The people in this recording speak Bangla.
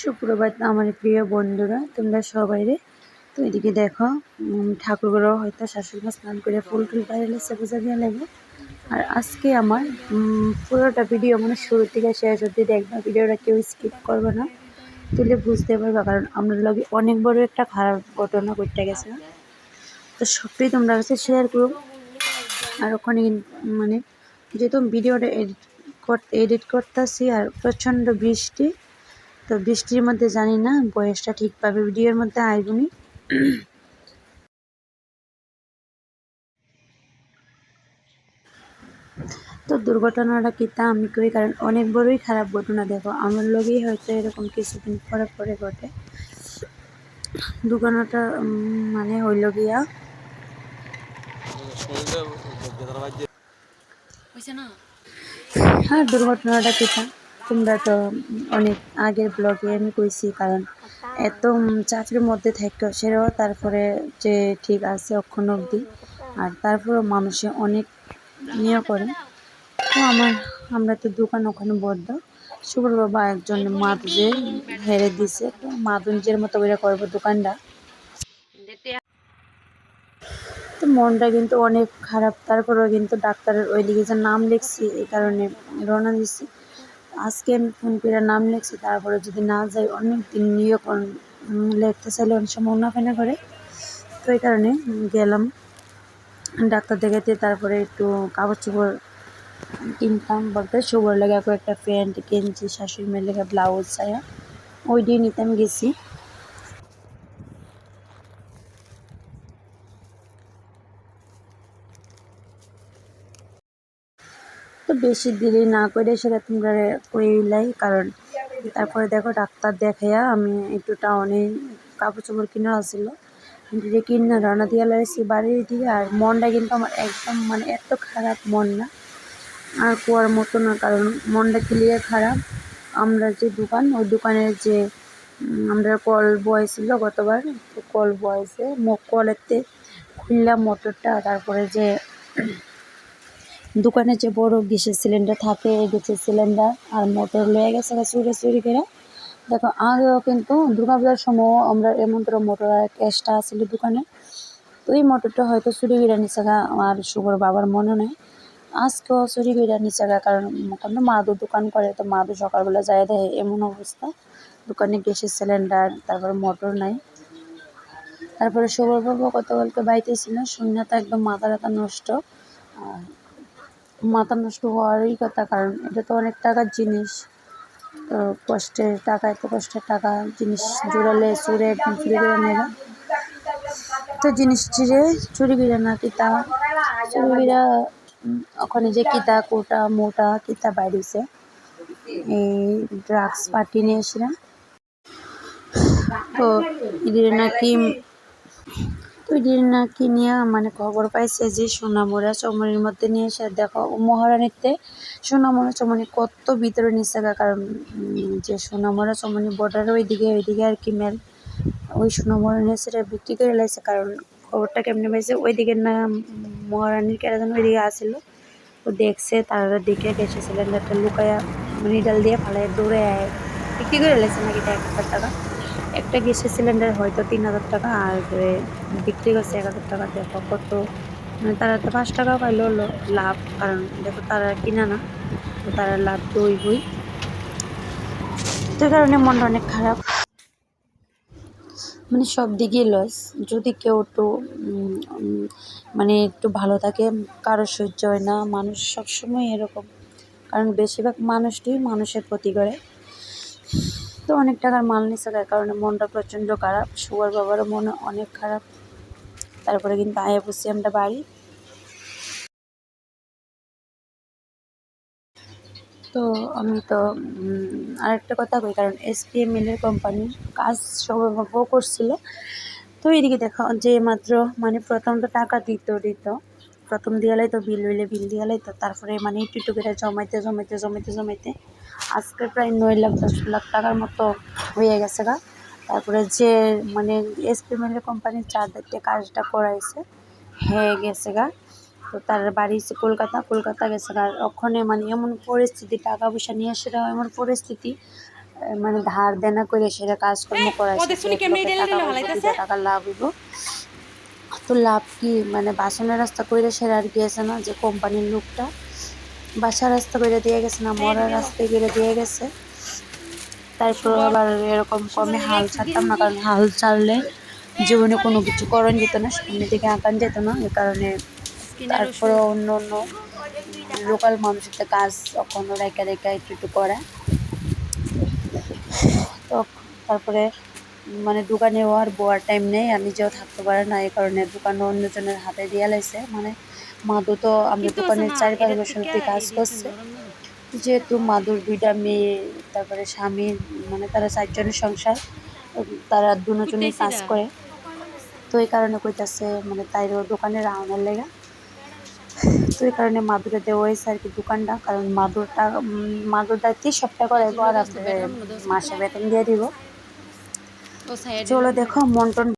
সুপ্রভাত আমার প্রিয় বন্ধুরা, তোমরা সবাই রে। তো এদিকে দেখো ঠাকুরগুলো হয়তো শাশুড়ি মা স্নান করে ফুল টুল বাইরে বোঝা দিয়ে লাগে আর আজকে আমার পুরোটা ভিডিও মানে শুরু থেকে শেষ অব্দি দেখবা, ভিডিওটা কেউ স্কিপ করবে না। তুলে বুঝতে পারবা, কারণ আমরা লগে অনেক বড় একটা খারাপ ঘটনা ঘটতে গেছে। তো সবটাই তোমরা কাছে শেয়ার করো। আর ওখানে মানে যেহেতু ভিডিওটা এডিট এডিট করতেছি আর প্রচণ্ড বৃষ্টি তো বৃষ্টির মধ্যে জানি না, বয়সটা ঠিক ঠিকভাবে ভিডিওর মধ্যে আইবনি তো দুর্ঘটনাটা কি তা আমি করি কারণ অনেক বড়ই খারাপ ঘটনা, দেখো, আমার লগেই হয়তো এরকম কিছুদিন পরে পরে ঘটে। দুর্ঘটনাটা মানে হইল গিয়া। হ্যাঁ দুর্ঘটনাটা কিতা তোমরা তো অনেক আগের ব্লগে আমি কইছি, কারণ এত চাকরির মধ্যে থাকতো সেটাও তারপরে যে ঠিক আছে অক্ষণ অবধি। আর তারপরেও মানুষে অনেক ইয়ে করে। তো আমার, আমরা তো দোকান ওখানে বদ্ধ। শুভর বাবা একজন মাদুজে হেরে দিছে। তো মাদু নিজের মতো করে করব দোকানটা। তো মনটা কিন্তু অনেক খারাপ। তারপরেও কিন্তু ডাক্তারের ওই যে নাম লিখছি, এই কারণে রওনা দিছি। আজকে আমি ফোন করে নাম লিখছি, তারপরে যদি না যাই অনেক দিন নিয়ে লিখতে চাইলে অনেক সময় না ফেনা করে। তো এই কারণে গেলাম ডাক্তার দেখাতে তারপরে একটু কাগজ চোপড় কিনতাম, বলতে সুগার লেগে কয়েকটা প্যান্ট, গেঞ্জি, শাশুড়ি মেয়ের লেগে ব্লাউজ, ছায়া। ওই দিয়ে নিতে আমি গেছি। তো বেশি দেরি না করে সেটা তোমরা কইলাই কারণ তারপরে দেখো ডাক্তার দেখাইয়া আমি একটু টাউনে কাপড় চোপড় কিনা আছিল। যে কিনা রানা দিয়া লাইছি বাড়ির দিকে, আর মনটা কিন্তু আমার একদম মানে এত খারাপ মন না। আর কুয়ার মতো না, কারণ মনটা ক্লিয়ার খারাপ। আমরা যে দোকান, ওই দোকানের যে আমরা কল বয়েছিল গতবার, তো কল বয়েছে কলেতে খুললাম মোটরটা, তারপরে যে দোকানে যে বড় গ্যাসের সিলিন্ডার থাকে গ্যাসের সিলিন্ডার আর মোটর লয়ে গেছে চুরি চুরি করে। দেখো, আগেও কিন্তু দুর্গাপূজার সময় আমরা এমন করে মোটর আর ক্যাশটা আসলে দোকানে। তো এই মোটরটা হয়তো চুরি করে নিচ্ছে গা আমার শুভর বাবার মনে নেই। আজকেও চুরি করে নিচ্ছে গা, কারণ কারণ মাদু দোকান করে, তো মাদু সকালবেলা যায় দেয় এমন অবস্থা। দোকানে গ্যাসের সিলিন্ডার তারপরে মোটর নাই। তারপরে শুভর বাবা গতকালকে বাড়িতে ছিল শূন্যতা একদম মাথা ব্যথা নষ্ট। আর মাথা নষ্ট হওয়ারই কথা, কারণ এটা তো অনেক টাকার জিনিস। তো কষ্টের টাকা, এত কষ্টের টাকা, জিনিস জোড়ালে চুরে চুরি করে নেবে তো জিনিস চিরে চুরি করে না কিতা। চুরি করে ওখানে যে কিতা, কোটা, মোটা কিতা বাইরেছে এই ড্রাগস পার্টি নিয়ে এসেছিলাম তো এদের নাকি তো এদের নাকি নিয়ে মানে খবর পাইছে যে সোনামুড়া চমনির মধ্যে নিয়ে এসে দেখো মহারানীতে সোনামুড়া চমনি কত ভিতরে নিচে গা, কারণ যে সোনামুড়া চমনি বর্ডারের ওইদিকে ওইদিকে আর কি মেল ওই সোনামুড়া নিয়ে সেটা বিক্রি করে লাইছে, কারণ খবরটা কেমনি পাইছে, ওইদিকে না মহারানীর কেরা যেন ওইদিকে আসিল, ও দেখছে, তারা দেখে গেছে সিলিন্ডারটা লুকায়া নিডাল দিয়ে ফালাই দৌড়ে আয় বিক্রি করে লাইছে নাকি এটা এক হাজার টাকা। একটা গ্যাসের সিলিন্ডার হয়তো তিন হাজার টাকা, আর বিক্রি করছে এক হাজার টাকা, দেখো কত। মানে তারা তো পাঁচ টাকা পাইলো লাভ, কারণ দেখো তারা কিনা না, তো তারা লাভ তো বই তো কারণে মনটা অনেক খারাপ। মানে সব দিকেই লস যদি কেউ একটু মানে একটু ভালো থাকে কারও সহ্য হয় না, মানুষ সবসময় এরকম। কারণ বেশিরভাগ মানুষটি মানুষের ক্ষতি করে। তো অনেক টাকার মাল নিচ্ছে তার কারণে মনটা প্রচণ্ড খারাপ, সুগার বাবারও মন অনেক খারাপ। তারপরে কিন্তু আয়া বসছি আমরা বাড়ি। তো আমি তো আরেকটা কথা কই, কারণ এস পি এম এর কোম্পানি কাজ সৌরভবাবুও করছিল। তো এদিকে দেখো, যে মাত্র মানে প্রথম তো টাকা দিত দিত। প্রথম দিয়ালাই তো বিল হইলে বিল দিয়ালাই তো তারপরে মানে একটু একটু করে জমাইতে জমাইতে জমাইতে জমাইতে আজকে প্রায় নয় লাখ দশ লাখ টাকার মতো হয়ে গেছে গা। তারপরে যে মানে এস পি এম এর কোম্পানির চারদিকে কাজটা করাইছে হয়ে গেছে গা। তো তার বাড়ি হচ্ছে কলকাতা কলকাতা গেছে আর ওখানে মানে এমন পরিস্থিতি টাকা পয়সা নিয়ে আসার এমন পরিস্থিতি মানে ধার দেনা করে সেটা কাজকর্ম করাইছে টাকা লাভ হইব। তো লাভ কি মানে বাসনের রাস্তা কইরে সেরা আর গিয়েছে না যে কোম্পানির লোকটা। বাসার রাস্তা কইরে দিয়ে গেছে না, মরার রাস্তায় কইরে দিয়ে গেছে। তারপর আবার এরকম কমে হাল ছাড়তাম না, কারণ হাল ছাড়লে জীবনে কোনো কিছু করণ যেত না সামনের দিকে আঁকান যেত না এই কারণে তারপরে অন্য অন্য লোকাল মানুষের তো কাজ কখনো রেখা রেখা একটু একটু করা। তো তারপরে মানে দোকানে ও আর বোয়ার টাইম নেই, আমি নিজেও থাকতে পারে না এই কারণে দোকান অন্যজনের হাতে দিয়ে লাইছে মানে মাদু তো আমরা দোকানের চারি পাঁচ বছর দিয়ে কাজ করছে। যেহেতু মাদুর দুইটা মেয়ে তারপরে স্বামী মানে তারা চারজনের সংসার তারা দুজনেই কাজ করে। তো এই কারণে কইতাছে মানে তাইরও দোকানে রাউনের লেগা। তো এই কারণে মাদুরে দেওয়া হয়েছে আর কি দোকানটা কারণ মাদুরটা উম, মাদুর দায়িত্বে সবটা করে আর মাসে বেতন দিয়ে দিব। চলো দেখো মন্টন